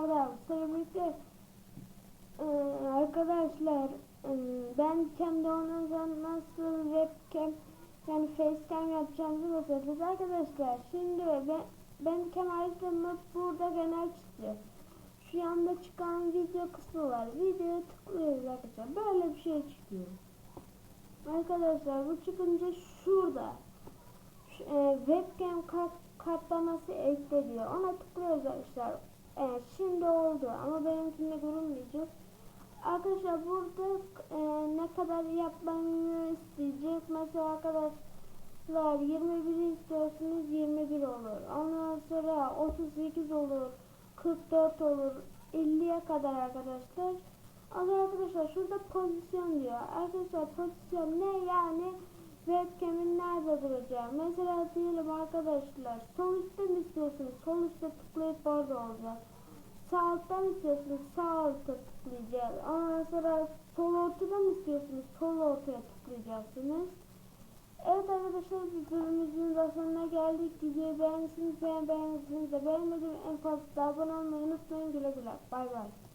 tekrardan sevgili e, arkadaşlar e, ben kendi onun zaman nasıl webcam yani facecam yapacağımızı göstereceğiz arkadaşlar. Şimdi ben, ben kemal açtığımda burada genel çıktı. Şu yanda çıkan video kısmı var. Videoya tıklıyoruz arkadaşlar. Böyle bir şey çıkıyor. Arkadaşlar bu çıkınca şurada şu, e, webcam kart, kartlaması ekle diyor. Ona tıklıyoruz arkadaşlar. Evet şimdi oldu ama benimkinde görünmeyecek. Arkadaşlar burada e, ne kadar yapmamı isteyecek. Mesela arkadaşlar 21 istiyorsunuz 21 olur. Ondan sonra 38 olur. 44 olur. 50'ye kadar arkadaşlar. Arkadaşlar şurada pozisyon diyor. Arkadaşlar pozisyon ne yani? Webcam'in duracağı. Mesela diyelim arkadaşlar sol üstte mi istiyorsunuz? Sol üstte tıklayıp orada olacak. Sağ altta mı istiyorsunuz? Sağ altta tıklayacağız. Ondan sonra sol ortada mı istiyorsunuz? Sol ortaya tıklayacaksınız. Evet arkadaşlar videomuzun da sonuna geldik. Videoyu beğendiyseniz beğen beğendiyseniz de beğenmedim. En fazla abone olmayı unutmayın. Güle güle. Bay bay.